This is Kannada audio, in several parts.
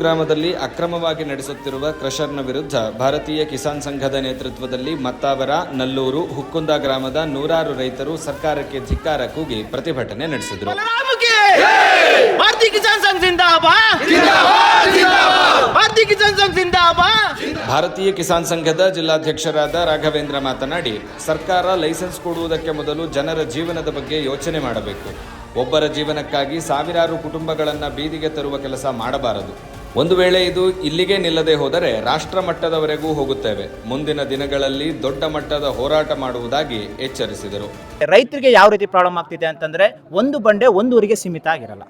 ಗ್ರಾಮದಲ್ಲಿ ಅಕ್ರಮವಾಗಿ ನಡೆಸುತ್ತಿರುವ ಕ್ರಷರ್ನ ವಿರುದ್ಧ ಭಾರತೀಯ ಕಿಸಾನ್ ಸಂಘದ ನೇತೃತ್ವದಲ್ಲಿ ಮತ್ತಾವರ ನಲ್ಲೂರು ಹುಕ್ಕುಂದ ಗ್ರಾಮದ ನೂರಾರು ರೈತರು ಸರ್ಕಾರಕ್ಕೆ ಧಿಕ್ಕಾರ ಕೂಗಿ ಪ್ರತಿಭಟನೆ ನಡೆಸಿದರು. ಭಾರತೀಯ ಕಿಸಾನ್ ಸಂಘದ ಜಿಲ್ಲಾಧ್ಯಕ್ಷರಾದ ರಾಘವೇಂದ್ರ ಮಾತನಾಡಿ ಸರ್ಕಾರ ಲೈಸೆನ್ಸ್ ಕೊಡುವುದಕ್ಕೆ ಮೊದಲು ಜನರ ಜೀವನದ ಬಗ್ಗೆ ಯೋಚನೆ ಮಾಡಬೇಕು. ಒಬ್ಬರ ಜೀವನಕ್ಕಾಗಿ ಸಾವಿರಾರು ಕುಟುಂಬಗಳನ್ನು ಬೀದಿಗೆ ತರುವ ಕೆಲಸ ಮಾಡಬಾರದು. ಒಂದು ವೇಳೆ ಇದು ಇಲ್ಲಿಗೆ ನಿಲ್ಲದೆ ಹೋದರೆ ರಾಷ್ಟ್ರ ಮಟ್ಟದವರೆಗೂ ಹೋಗುತ್ತೇವೆ. ಮುಂದಿನ ದಿನಗಳಲ್ಲಿ ದೊಡ್ಡ ಮಟ್ಟದ ಹೋರಾಟ ಮಾಡುವುದಾಗಿ ಎಚ್ಚರಿಸಿದರು. ರೈತರಿಗೆ ಯಾವ ರೀತಿ ಪ್ರಾಬ್ಲಮ್ ಆಗ್ತಿದೆ ಅಂತಂದರೆ ಒಂದು ಬಂಡೆ ಒಂದು ಊರಿಗೆ ಸೀಮಿತ ಆಗಿರಲ್ಲ.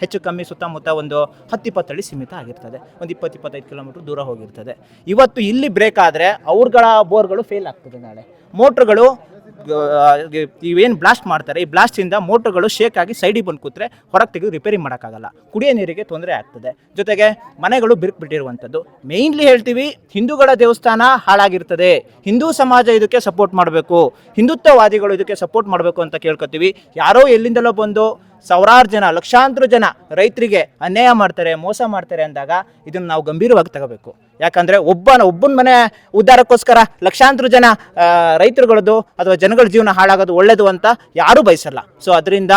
ಹೆಚ್ಚು ಕಮ್ಮಿ ಸುತ್ತಮುತ್ತ ಒಂದು ಹತ್ತು ಇಪ್ಪತ್ತಡಿ ಸೀಮಿತ ಆಗಿರ್ತದೆ. ಒಂದು ಇಪ್ಪತ್ತು ಇಪ್ಪತ್ತೈದು ಕಿಲೋಮೀಟ್ರ್ ದೂರ ಹೋಗಿರ್ತದೆ. ಇವತ್ತು ಇಲ್ಲಿ ಬ್ರೇಕ್ ಆದರೆ ಅವ್ರಗಳ ಬೋರ್ಗಳು ಫೇಲ್ ಆಗ್ತದೆ ನಾಳೆ. ಮೋಟ್ರುಗಳು ಇವೇನು ಬ್ಲಾಸ್ಟ್ ಮಾಡ್ತಾರೆ, ಈ ಬ್ಲಾಸ್ಟಿಂದ ಮೋಟರ್ಗಳು ಶೇಕ್ ಆಗಿ ಸೈಡಿಗೆ ಬಂದು ಕೂತ್ರೆ ಹೊರಗೆ ತೆಗೆದು ರಿಪೇರಿ ಮಾಡೋಕ್ಕಾಗಲ್ಲ. ಕುಡಿಯೋ ನೀರಿಗೆ ತೊಂದರೆ ಆಗ್ತದೆ. ಜೊತೆಗೆ ಮನೆಗಳು ಬಿರುಕು ಬಿಟ್ಟಿರುವಂಥದ್ದು ಮೇಯ್ನ್ಲಿ ಹೇಳ್ತೀವಿ, ಹಿಂದೂಗಳ ದೇವಸ್ಥಾನ ಹಾಳಾಗಿರ್ತದೆ. ಹಿಂದೂ ಸಮಾಜ ಇದಕ್ಕೆ ಸಪೋರ್ಟ್ ಮಾಡಬೇಕು. ಹಿಂದುತ್ವವಾದಿಗಳು ಇದಕ್ಕೆ ಸಪೋರ್ಟ್ ಮಾಡಬೇಕು ಅಂತ ಕೇಳ್ಕೊತೀವಿ. ಯಾರೋ ಎಲ್ಲಿಂದಲೋ ಬಂದು ಸಾವಿರಾರು ಜನ, ಲಕ್ಷಾಂತರ ಜನ ರೈತರಿಗೆ ಅನ್ಯಾಯ ಮಾಡ್ತಾರೆ, ಮೋಸ ಮಾಡ್ತಾರೆ ಅಂದಾಗ ಇದನ್ನು ನಾವು ಗಂಭೀರವಾಗಿ ತಗೋಬೇಕು. ಯಾಕಂದರೆ ಒಬ್ಬನ ಒಬ್ಬನ ಮನೆ ಉದ್ಧಾರಕ್ಕೋಸ್ಕರ ಲಕ್ಷಾಂತರ ಜನ ರೈತರುಗಳದ್ದು ಅಥವಾ ಜನಗಳ ಜೀವನ ಹಾಳಾಗೋದು ಒಳ್ಳೆಯದು ಅಂತ ಯಾರೂ ಬಯಸಲ್ಲ. ಸೊ ಅದರಿಂದ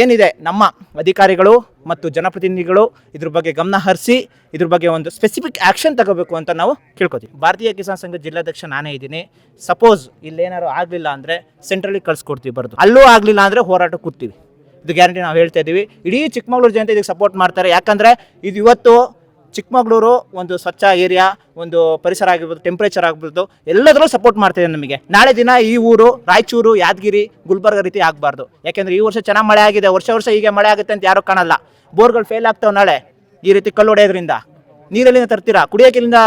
ಏನಿದೆ ನಮ್ಮ ಅಧಿಕಾರಿಗಳು ಮತ್ತು ಜನಪ್ರತಿನಿಧಿಗಳು ಇದ್ರ ಬಗ್ಗೆ ಗಮನ ಹರಿಸಿ, ಇದ್ರ ಬಗ್ಗೆ ಒಂದು ಸ್ಪೆಸಿಫಿಕ್ ಆ್ಯಕ್ಷನ್ ತಗೋಬೇಕು ಅಂತ ನಾವು ಕೇಳ್ಕೊತೀವಿ. ಭಾರತೀಯ ಕಿಸಾನ್ ಸಂಘ ಜಿಲ್ಲಾಧ್ಯಕ್ಷ ನಾನೇ ಇದ್ದೀನಿ. ಸಪೋಸ್ ಇಲ್ಲೇನಾದ್ರು ಆಗಲಿಲ್ಲ ಅಂದರೆ ಸೆಂಟ್ರಲಿಗೆ ಕಳಿಸ್ಕೊಡ್ತೀವಿ ಬರೋದು. ಅಲ್ಲೂ ಆಗಲಿಲ್ಲ ಅಂದರೆ ಹೋರಾಟ ಕೂರ್ತೀವಿ ಇದು ಗ್ಯಾರಂಟಿ ನಾವು ಹೇಳ್ತಾ ಇದ್ದೀವಿ. ಇಡೀ ಚಿಕ್ಕಮಗಳೂರು ಜನತೆ ಇದಕ್ಕೆ ಸಪೋರ್ಟ್ ಮಾಡ್ತಾರೆ. ಯಾಕಂದರೆ ಇದು ಇವತ್ತು ಚಿಕ್ಕಮಗಳೂರು ಒಂದು ಸ್ವಚ್ಛ ಏರಿಯಾ, ಒಂದು ಪರಿಸರ ಆಗಿರ್ಬೋದು ಟೆಂಪ್ರೇಚರ್ ಆಗಿರ್ಬೋದು, ಎಲ್ಲದರಲ್ಲೂ ಸಪೋರ್ಟ್ ಮಾಡ್ತಿದೆ ನಮಗೆ. ನಾಳೆ ದಿನ ಈ ಊರು, ರಾಯಚೂರು, ಯಾದಗಿರಿ, ಗುಲ್ಬರ್ಗ ರೀತಿ ಆಗಬಾರ್ದು. ಯಾಕೆಂದರೆ ಈ ವರ್ಷ ಚೆನ್ನಾಗಿ ಮಳೆ ಆಗಿದೆ. ವರ್ಷ ವರ್ಷ ಹೀಗೆ ಮಳೆ ಆಗುತ್ತೆ ಅಂತ ಯಾರೂ ಕಾಣಲ್ಲ. ಬೋರ್ಗಳು ಫೇಲ್ ಆಗ್ತಾವೆ ನಾಳೆ ಈ ರೀತಿ ಕಲ್ಲು ಹೊಡೆಯೋದ್ರಿಂದ. ನೀರಲ್ಲಿಂದ ತರ್ತೀರಾ? ಕುಡಿಯೋಕ್ಕಿಂದ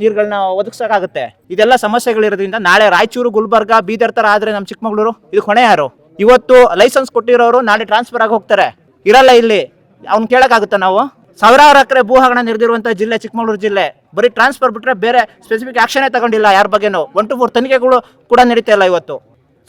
ನೀರುಗಳನ್ನ ಒದಗಿಸೋಕ್ಕಾಗುತ್ತೆ. ಇದೆಲ್ಲ ಸಮಸ್ಯೆಗಳಿರೋದ್ರಿಂದ ನಾಳೆ ರಾಯಚೂರು, ಗುಲ್ಬರ್ಗ, ಬೀದರ್ ಥರ ಆದರೆ ನಮ್ಮ ಚಿಕ್ಕಮಗಳೂರು ಇದು ಹೊಣೆ ಯಾರು? ಇವತ್ತು ಲೈಸೆನ್ಸ್ ಕೊಟ್ಟಿರೋರು ನಾಳೆ ಟ್ರಾನ್ಸ್ಫರ್ ಆಗಿ ಹೋಗ್ತಾರೆ. ಇರಲ್ಲ ಇಲ್ಲಿ. ಅವ್ನು ಕೇಳೋಕ್ಕಾಗುತ್ತಾ ನಾವು? ಸಾವಿರಾರು ಎಕರೆ ಭೂ ಹಗಣ ನಿರ್ದಿರುವಂತ ಜಿಲ್ಲೆ, ಚಿಕ್ಕಮಗಳೂರು ಜಿಲ್ಲೆ. ಬರೀ ಟ್ರಾನ್ಸ್ಫರ್ ಬಿಟ್ಟರೆ ಬೇರೆ ಸ್ಪೆಸಿಫಿಕ್ ಆಕ್ಷನೇ ತಗೊಂಡಿಲ್ಲ ಯಾರ ಬಗ್ಗೆನೂ. ಒನ್ ಟು ಫೋರ್ ತನಿಖೆಗಳು ಕೂಡ ನಡೀತಾ ಇಲ್ಲ ಇವತ್ತು.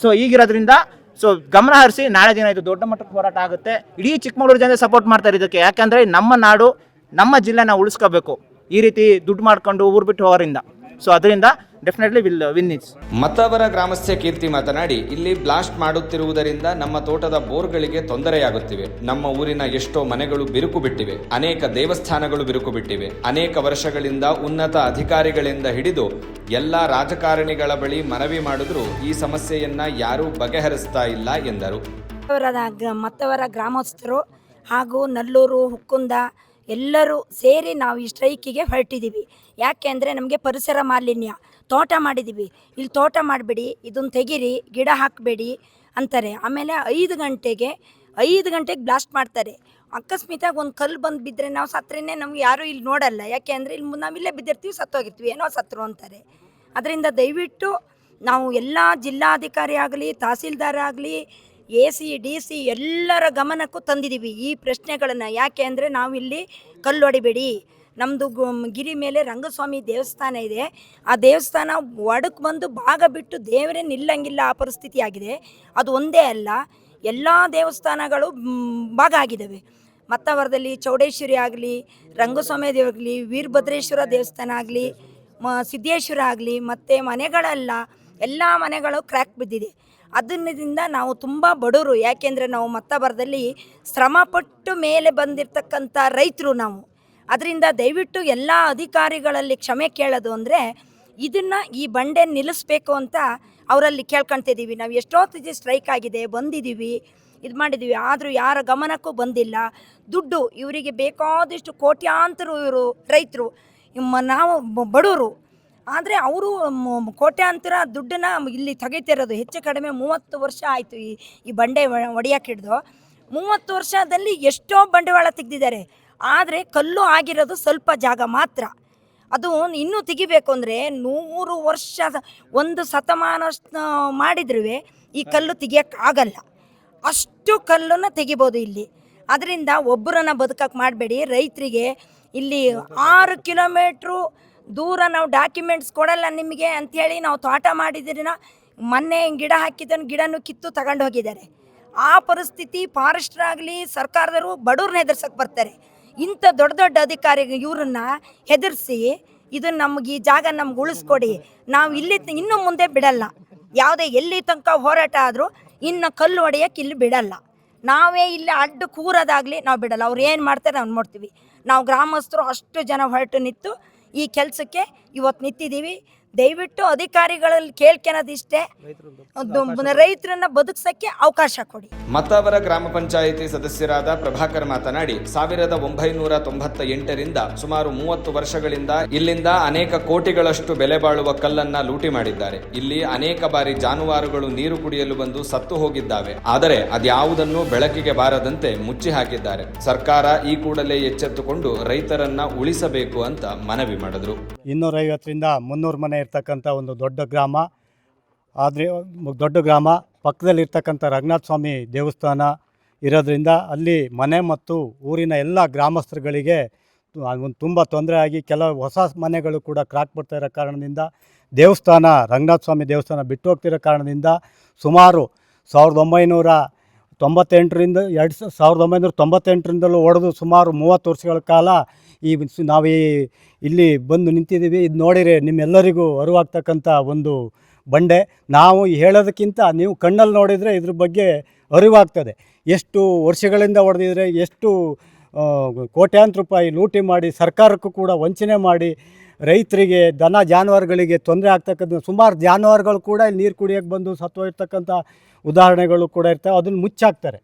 ಸೊ ಈಗಿರೋದ್ರಿಂದ ಸೊ ಗಮನ ಹರಿಸಿ ನಾಳೆ ದಿನ ಇದು ದೊಡ್ಡ ಮಟ್ಟದ ಹೋರಾಟ ಆಗುತ್ತೆ. ಇಡೀ ಚಿಕ್ಕಮಗಳೂರು ಜನ ಸಪೋರ್ಟ್ ಮಾಡ್ತಾರೆ ಇದಕ್ಕೆ. ಯಾಕಂದರೆ ನಮ್ಮ ನಾಡು, ನಮ್ಮ ಜಿಲ್ಲೆನ ಉಳಿಸ್ಕೋಬೇಕು. ಈ ರೀತಿ ದುಡ್ಡು ಮಾಡ್ಕೊಂಡು ಊರು ಬಿಟ್ಟು ಹೋಗೋರಿಂದ ಸೊ ಅದರಿಂದ ಡೆಫಿನೆಟ್ಲಿ ವಿಲ್ ವಿನ್ ಇಟ್ಸ್ ಮತ್ತವರ ಗ್ರಾಮಸ್ಥೆ ಕೀರ್ತಿ ಮಾತನಾಡಿ ಇಲ್ಲಿ ಬ್ಲಾಸ್ಟ್ ಮಾಡುತ್ತಿರುವುದರಿಂದ ನಮ್ಮ ತೋಟದ ಬೋರ್ಗಳಿಗೆ ತೊಂದರೆಯಾಗುತ್ತಿವೆ. ನಮ್ಮ ಊರಿನ ಎಷ್ಟೋ ಮನೆಗಳು ಬಿರುಕು ಬಿಟ್ಟಿವೆ. ಅನೇಕ ದೇವಸ್ಥಾನಗಳು ಬಿರುಕು ಬಿಟ್ಟಿವೆ. ಅನೇಕ ವರ್ಷಗಳಿಂದ ಉನ್ನತ ಅಧಿಕಾರಿಗಳಿಂದ ಹಿಡಿದು ಎಲ್ಲ ರಾಜಕಾರಣಿಗಳ ಬಳಿ ಮನವಿ ಮಾಡಿದ್ರೂ ಈ ಸಮಸ್ಯೆಯನ್ನ ಯಾರೂ ಬಗೆಹರಿಸ್ತಾ ಇಲ್ಲ ಎಂದರು. ಮತ್ತವರ ಮತ್ತವರ ಗ್ರಾಮಸ್ಥರು ಹಾಗೂ ನಲ್ಲೂರು ಹುಕ್ಕುಂದ ಎಲ್ಲರೂ ಸೇರಿ ನಾವು ಈ ಸ್ಟ್ರೈಕಿಗೆ ಹೊರಟಿದ್ದೀವಿ ಯಾಕೆ ಅಂದರೆ ನಮಗೆ ಪರಿಸರ ಮಾಲಿನ್ಯ. ತೋಟ ಮಾಡಿದ್ದೀವಿ ಇಲ್ಲಿ ತೋಟ ಮಾಡಬೇಡಿ ಇದನ್ನು ತೆಗೀರಿ, ಗಿಡ ಹಾಕಬೇಡಿ ಅಂತಾರೆ. ಆಮೇಲೆ ಐದು ಗಂಟೆಗೆ ಐದು ಗಂಟೆಗೆ ಬ್ಲಾಸ್ಟ್ ಮಾಡ್ತಾರೆ. ಅಕಸ್ಮಿತಾಗಿ ಒಂದು ಕಲ್ಲು ಬಂದು ಬಿದ್ದರೆ ನಾವು ಸತ್ರೆನೇ ನಮ್ಗೆ ಯಾರೂ ಇಲ್ಲಿ ನೋಡಲ್ಲ. ಯಾಕೆ ಅಂದರೆ ಇಲ್ಲಿ ನಾವಿಲ್ಲೇ ಬಿದ್ದಿರ್ತೀವಿ, ಸತ್ತೋಗಿರ್ತೀವಿ. ಏನೋ ಸತ್ರು ಅಂತಾರೆ. ಅದರಿಂದ ದಯವಿಟ್ಟು ನಾವು ಎಲ್ಲ ಜಿಲ್ಲಾಧಿಕಾರಿ ಆಗಲಿ, ತಹಸೀಲ್ದಾರ್ ಆಗಲಿ, ಎ ಸಿ, ಡಿ ಸಿ ಎಲ್ಲರ ಗಮನಕ್ಕೂ ತಂದಿದ್ದೀವಿ ಈ ಪ್ರಶ್ನೆಗಳನ್ನು. ಯಾಕೆ ಅಂದರೆ ನಾವಿಲ್ಲಿ ಕಲ್ಲು ಹೊಡಿಬೇಡಿ. ನಮ್ಮದು ಗಿರಿ ಮೇಲೆ ರಂಗಸ್ವಾಮಿ ದೇವಸ್ಥಾನ ಇದೆ. ಆ ದೇವಸ್ಥಾನ ಒಡಕ್ಕೆ ಬಂದು ಭಾಗ ಬಿಟ್ಟು ದೇವರೇ ನಿಲ್ಲಂಗಿಲ್ಲ ಆ ಪರಿಸ್ಥಿತಿ ಆಗಿದೆ ಅದು ಒಂದೇ ಅಲ್ಲ, ಎಲ್ಲ ದೇವಸ್ಥಾನಗಳು ಭಾಗ ಆಗಿದ್ದಾವೆ. ಮತ್ತವರದಲ್ಲಿ ಚೌಡೇಶ್ವರಿ ಆಗಲಿ, ರಂಗಸ್ವಾಮಿ ಆಗಲಿ, ವೀರಭದ್ರೇಶ್ವರ ದೇವಸ್ಥಾನ ಆಗಲಿ, ಮ, ಸಿದ್ದೇಶ್ವರ ಆಗಲಿ, ಮತ್ತು ಮನೆಗಳೆಲ್ಲ, ಎಲ್ಲ ಮನೆಗಳು ಕ್ರ್ಯಾಕ್ ಬಿದ್ದಿದೆ. ಅದರಿಂದ ನಾವು ತುಂಬ ಬಡವರು ಯಾಕೆಂದರೆ ನಾವು ಮತ್ತಬರದಲ್ಲಿ ಶ್ರಮಪಟ್ಟು ಮೇಲೆ ಬಂದಿರತಕ್ಕಂಥ ರೈತರು ನಾವು. ಅದರಿಂದ ದಯವಿಟ್ಟು ಎಲ್ಲ ಅಧಿಕಾರಿಗಳಲ್ಲಿ ಕ್ಷಮೆ ಕೇಳೋದು ಅಂದರೆ ಇದನ್ನು ಈ ಬಂಡೆ ನಿಲ್ಲಿಸ್ಬೇಕು ಅಂತ ಅವರಲ್ಲಿ ಕೇಳ್ಕೊಳ್ತಿದ್ದೀವಿ ನಾವು ಎಷ್ಟೊತ್ತಿಗೆ ಸ್ಟ್ರೈಕ್ ಆಗಿದೆ ಬಂದಿದ್ದೀವಿ ಇದು ಮಾಡಿದ್ದೀವಿ ಆದರೂ ಯಾರ ಗಮನಕ್ಕೂ ಬಂದಿಲ್ಲ. ದುಡ್ಡು ಇವರಿಗೆ ಬೇಕಾದಷ್ಟು ಕೋಟ್ಯಾಂತರ ಇವರು ರೈತರು ನಾವು ಬಡವರು ಆದರೆ ಅವರು ಕೋಟ್ಯಾಂತರ ದುಡ್ಡನ್ನು ಇಲ್ಲಿ ತೆಗಿತಿರೋದು. ಹೆಚ್ಚು ಕಡಿಮೆ ಮೂವತ್ತು ವರ್ಷ ಆಯಿತು ಈ ಈ ಬಂಡೆ ಒಡೆಯಕ್ಕೆ ಹಿಡ್ದು. ಮೂವತ್ತು ವರ್ಷದಲ್ಲಿ ಎಷ್ಟೋ ಬಂಡವಾಳ ತೆಗೆದಿದ್ದಾರೆ. ಆದರೆ ಕಲ್ಲು ಆಗಿರೋದು ಸ್ವಲ್ಪ ಜಾಗ ಮಾತ್ರ. ಅದು ಇನ್ನೂ ತೆಗಿಬೇಕು ಅಂದರೆ ನೂರು ವರ್ಷ ಒಂದು ಶತಮಾನ ಮಾಡಿದ್ರೂ ಈ ಕಲ್ಲು ತೆಗಿಯೋಕ್ಕಾಗಲ್ಲ. ಅಷ್ಟು ಕಲ್ಲನ್ನು ತೆಗಿಬೋದು ಇಲ್ಲಿ. ಅದರಿಂದ ಒಬ್ಬರನ್ನ ಬದುಕಕ್ಕೆ ಮಾಡಬೇಡಿ. ರೈತರಿಗೆ ಇಲ್ಲಿ ಆರು ಕಿಲೋಮೀಟ್ರು ದೂರ ನಾವು ಡಾಕ್ಯುಮೆಂಟ್ಸ್ ಕೊಡಲ್ಲ ನಿಮಗೆ ಅಂಥೇಳಿ ನಾವು ತೋಟ ಮಾಡಿದ್ರಿನ ಮೊನ್ನೆ ಗಿಡ ಹಾಕಿದ್ದನ್ನು ಗಿಡನೂ ಕಿತ್ತು ತಗೊಂಡು ಹೋಗಿದ್ದಾರೆ ಆ ಪರಿಸ್ಥಿತಿ ಫಾರೆಸ್ಟ್ರಾಗಲಿ ಸರ್ಕಾರದವರು ಬಡವ್ರನ್ನ ಎದುರ್ಸಕ್ಕೆ ಬರ್ತಾರೆ. ಇಂಥ ದೊಡ್ಡ ದೊಡ್ಡ ಅಧಿಕಾರಿ ಇವ್ರನ್ನ ಹೆದರ್ಸಿ ಇದು ನಮ್ಗೆ ಈ ಜಾಗ ನಮ್ಗೆ ಉಳಿಸ್ಕೊಡಿ. ನಾವು ಇಲ್ಲಿ ಇನ್ನು ಮುಂದೆ ಬಿಡಲ್ಲ. ಯಾವುದೇ ಎಲ್ಲಿ ತನಕ ಹೋರಾಟ ಆದರೂ ಇನ್ನು ಕಲ್ಲು ಹೊಡೆಯಕ್ಕೆ ಇಲ್ಲಿ ಬಿಡಲ್ಲ. ನಾವೇ ಇಲ್ಲಿ ಅಡ್ಡು ಕೂರೋದಾಗಲಿ ನಾವು ಬಿಡಲ್ಲ. ಅವ್ರು ಏನು ಮಾಡ್ತಾರೆ ನಾವು ನೋಡ್ತೀವಿ. ನಾವು ಗ್ರಾಮಸ್ಥರು ಅಷ್ಟು ಜನ ಹೊರಟು ನಿಂತು ಈ ಕೆಲಸಕ್ಕೆ ಇವತ್ತು ನಿಂತಿದ್ದೀವಿ. ದಯವಿಟ್ಟು ಅಧಿಕಾರಿಗಳಲ್ಲಿ ಕೇಳ್ಕೊಳೋದಿಷ್ಟೇ. ಇಷ್ಟೇ ರೈತರನ್ನ ಬದುಕ್ಸಕ್ಕೆ ಅವಕಾಶ ಕೊಡಿ. ಮತ್ತವರ ಗ್ರಾಮ ಪಂಚಾಯಿತಿ ಸದಸ್ಯರಾದ ಪ್ರಭಾಕರ್ ಮಾತನಾಡಿ ಸಾವಿರದ ಒಂಬೈನೂರ ತೊಂಬತ್ತ ಎಂಟರಿಂದ ಸುಮಾರು ಮೂವತ್ತು ವರ್ಷಗಳಿಂದ ಇಲ್ಲಿಂದ ಅನೇಕ ಕೋಟಿಗಳಷ್ಟು ಬೆಲೆ ಬಾಳುವ ಕಲ್ಲನ್ನ ಲೂಟಿ ಮಾಡಿದ್ದಾರೆ. ಇಲ್ಲಿ ಅನೇಕ ಬಾರಿ ಜಾನುವಾರುಗಳು ನೀರು ಕುಡಿಯಲು ಬಂದು ಸತ್ತು ಹೋಗಿದ್ದಾವೆ. ಆದರೆ ಅದ್ಯಾವುದನ್ನು ಬೆಳಕಿಗೆ ಬಾರದಂತೆ ಮುಚ್ಚಿ ಹಾಕಿದ್ದಾರೆ. ಸರ್ಕಾರ ಈ ಕೂಡಲೇ ಎಚ್ಚೆತ್ತುಕೊಂಡು ರೈತರನ್ನ ಉಳಿಸಬೇಕು ಅಂತ ಮನವಿ ಮಾಡಿದ್ರು. ಇನ್ನೂರೈವತ್ತರಿಂದ ಮುನ್ನೂರು ಮನೆ ಇರ್ತಕ್ಕಂಥ ಒಂದು ದೊಡ್ಡ ಗ್ರಾಮ. ಆದರೆ, ದೊಡ್ಡ ಗ್ರಾಮ, ಪಕ್ಕದಲ್ಲಿರ್ತಕ್ಕಂಥ ರಂಗನಾಥ ಸ್ವಾಮಿ ದೇವಸ್ಥಾನ ಇರೋದ್ರಿಂದ ಅಲ್ಲಿ ಮನೆ ಮತ್ತು ಊರಿನ ಎಲ್ಲ ಗ್ರಾಮಸ್ಥರುಗಳಿಗೆ ಒಂದು ತುಂಬ ತೊಂದರೆ ಆಗಿ ಕೆಲವು ಹೊಸ ಮನೆಗಳು ಕೂಡ ಕ್ರಾಕ್ ಬರ್ತಾ ಇರೋ ಕಾರಣದಿಂದ ದೇವಸ್ಥಾನ, ರಂಗನಾಥ ಸ್ವಾಮಿ ದೇವಸ್ಥಾನ ಬಿಟ್ಟು ಹೋಗ್ತಿರೋ ಕಾರಣದಿಂದ ಸುಮಾರು ಸಾವಿರದ ಒಂಬೈನೂರ ತೊಂಬತ್ತೆಂಟರಿಂದ, ಎರಡು ಸಾವಿರದ ಒಂಬೈನೂರ ತೊಂಬತ್ತೆಂಟರಿಂದಲೂ ಹೊಡೆದು ಸುಮಾರು ಮೂವತ್ತು ವರ್ಷಗಳ ಕಾಲ ಈ ನಾವೇ ಇಲ್ಲಿ ಬಂದು ನಿಂತಿದ್ದೀವಿ. ಇದು ನೋಡಿರಿ, ನಿಮ್ಮೆಲ್ಲರಿಗೂ ಅರಿವಾಗ್ತಕ್ಕಂಥ ಒಂದು ಬಂಡೆ. ನಾವು ಹೇಳೋದಕ್ಕಿಂತ ನೀವು ಕಣ್ಣಲ್ಲಿ ನೋಡಿದರೆ ಇದ್ರ ಬಗ್ಗೆ ಅರಿವಾಗ್ತದೆ. ಎಷ್ಟು ವರ್ಷಗಳಿಂದ ಹೊಡೆದಿದ್ರೆ, ಎಷ್ಟು ಕೋಟ್ಯಾಂತರ ರೂಪಾಯಿ ಲೂಟಿ ಮಾಡಿ, ಸರ್ಕಾರಕ್ಕೂ ಕೂಡ ವಂಚನೆ ಮಾಡಿ, ರೈತರಿಗೆ ದನ ಜಾನುವಾರುಗಳಿಗೆ ತೊಂದರೆ ಆಗ್ತಕ್ಕಂಥ, ಸುಮಾರು ಜಾನುವಾರುಗಳು ಕೂಡ ಇಲ್ಲಿ ನೀರು ಕುಡಿಯೋಕ್ಕೆ ಬಂದು ಸತ್ತೋಗಿರ್ತಕ್ಕಂಥ ಉದಾಹರಣೆಗಳು ಕೂಡ ಇರ್ತವೆ. ಅದನ್ನು ಮುಚ್ಚಾಕ್ತಾರೆ.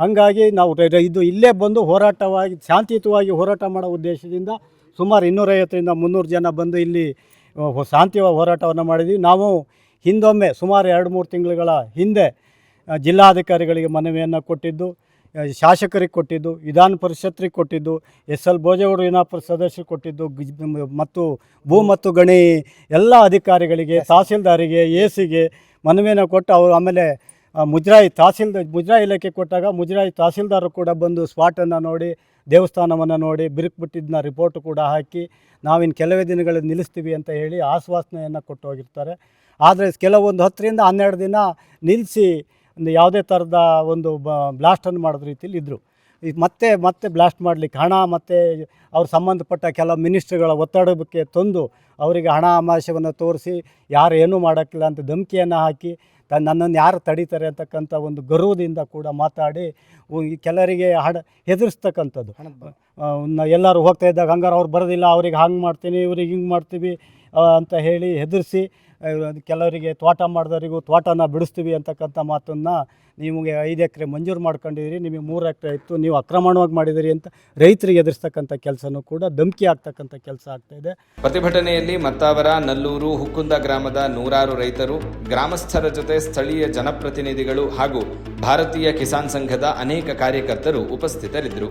ಹಾಗಾಗಿ ನಾವು ಇದು ಇಲ್ಲೇ ಬಂದು ಹೋರಾಟವಾಗಿ ಶಾಂತಿಯುತವಾಗಿ ಹೋರಾಟ ಮಾಡೋ ಉದ್ದೇಶದಿಂದ ಸುಮಾರು ಇನ್ನೂರೈವತ್ತರಿಂದ ಮುನ್ನೂರು ಜನ ಬಂದು ಇಲ್ಲಿ ಶಾಂತಿಯ ಶಾಂತಿ ಹೋರಾಟವನ್ನು ಮಾಡಿದ್ವಿ. ನಾವು ಹಿಂದೊಮ್ಮೆ ಸುಮಾರು ಎರಡು ಮೂರು ತಿಂಗಳುಗಳ ಹಿಂದೆ ಜಿಲ್ಲಾಧಿಕಾರಿಗಳಿಗೆ ಮನವಿಯನ್ನು ಕೊಟ್ಟಿದ್ದು ಶಾಸಕರಿಗೆ ಕೊಟ್ಟಿದ್ದು ವಿಧಾನ ಪರಿಷತ್ರಿಗೆ ಕೊಟ್ಟಿದ್ದು ಎಸ್. ಎಲ್. ಭೋಜೇಗೌಡ ವಿಧಾನ ಪರಿಷತ್ ಸದಸ್ಯರಿಗೆ ಕೊಟ್ಟಿದ್ದು ಮತ್ತು ಭೂ ಮತ್ತು ಗಣಿ ಎಲ್ಲ ಅಧಿಕಾರಿಗಳಿಗೆ ತಹಸೀಲ್ದಾರಿಗೆ ಎ ಸಿಗೆ ಮನವಿಯನ್ನು ಕೊಟ್ಟು ಅವರು ಆಮೇಲೆ ಮುಜರಾಯಿ ತಹಸೀಲ್ ಮುಜರಾಯಿ ಇಲಾಖೆ ಕೊಟ್ಟಾಗ ಮುಜರಾಯಿ ತಹಸೀಲ್ದಾರರು ಕೂಡ ಬಂದು ಸ್ಪಾಟನ್ನು ನೋಡಿ, ದೇವಸ್ಥಾನವನ್ನು ನೋಡಿ ಬಿರುಕು ಬಿಟ್ಟಿದ್ದನ್ನ ರಿಪೋರ್ಟ್ ಕೂಡ ಹಾಕಿ ನಾವಿನ್ನು ಕೆಲವೇ ದಿನಗಳಲ್ಲಿ ನಿಲ್ಲಿಸ್ತೀವಿ ಅಂತ ಹೇಳಿ ಆಶ್ವಾಸನೆಯನ್ನು ಕೊಟ್ಟು ಹೋಗಿರ್ತಾರೆ. ಆದರೆ ಕೆಲವೊಂದು ಹತ್ತರಿಂದ ಹನ್ನೆರಡು ದಿನ ನಿಲ್ಲಿಸಿ ಒಂದು ಯಾವುದೇ ಥರದ ಒಂದು ಬ ಬ್ಲಾಸ್ಟನ್ನು ಮಾಡೋದ ರೀತಿಯಲ್ಲಿ ಇದ್ದರು ಈಗ ಮತ್ತೆ ಮತ್ತೆ ಬ್ಲಾಸ್ಟ್ ಮಾಡಲಿಕ್ಕೆ ಹಣ, ಮತ್ತು ಅವ್ರ ಸಂಬಂಧಪಟ್ಟ ಕೆಲವು ಮಿನಿಸ್ಟ್ರುಗಳ ಒತ್ತಡಕ್ಕೆ ತಂದು, ಅವರಿಗೆ ಹಣ, ಆಮಾಶವನ್ನು ತೋರಿಸಿ, ಯಾರು ಏನೂ ಮಾಡೋಕ್ಕಿಲ್ಲ ಅಂತ ಧಮಕಿಯನ್ನು ಹಾಕಿ ತ ನನ್ನನ್ನು ಯಾರು ತಡೀತಾರೆ ಅಂತಕ್ಕಂಥ ಒಂದು ಗರ್ವದಿಂದ ಕೂಡ ಮಾತಾಡಿ ಕೆಲವರಿಗೆ ಹಣ ಹೆದರಿಸ್ತಕ್ಕಂಥದ್ದು. ಎಲ್ಲರೂ ಹೋಗ್ತಾ ಇದ್ದಾಗ ಹಂಗಾರೆ ಅವ್ರು ಬರೋದಿಲ್ಲ ಅವ್ರಿಗೆ ಹಂಗೆ ಮಾಡ್ತೀನಿ ಇವ್ರಿಗೆ ಹಿಂಗೆ ಮಾಡ್ತೀವಿ ಅಂತ ಹೇಳಿ ಹೆದರಿಸಿ ಕೆಲವರಿಗೆ ತೋಟ ಮಾಡಿದವರಿಗೂ ತೋಟನ ಬಿಡಿಸ್ತೀವಿ ಅಂತಕ್ಕಂಥ ಮಾತನ್ನು ನಿಮಗೆ ಐದು ಎಕರೆ ಮಂಜೂರು ಮಾಡ್ಕೊಂಡಿದ್ದೀರಿ, ನಿಮಗೆ ಮೂರು ಎಕರೆ ಇತ್ತು, ನೀವು ಅಕ್ರಮಣವಾಗಿ ಮಾಡಿದಿರಿ ಅಂತ ರೈತರಿಗೆ ಎದುರಿಸ್ತಕ್ಕಂಥ ಕೆಲಸನೂ ಕೂಡ ಧಮಕಿ ಆಗ್ತಕ್ಕಂಥ ಕೆಲಸ ಆಗ್ತಾಯಿದೆ ಪ್ರತಿಭಟನೆಯಲ್ಲಿ ಮತ್ತಾವರ ನಲ್ಲೂರು ಹುಕ್ಕುಂದ ಗ್ರಾಮದ ನೂರಾರು ರೈತರು, ಗ್ರಾಮಸ್ಥರ ಜೊತೆ ಸ್ಥಳೀಯ ಜನಪ್ರತಿನಿಧಿಗಳು ಹಾಗೂ ಭಾರತೀಯ ಕಿಸಾನ್ ಸಂಘದ ಅನೇಕ ಕಾರ್ಯಕರ್ತರು ಉಪಸ್ಥಿತರಿದ್ದರು.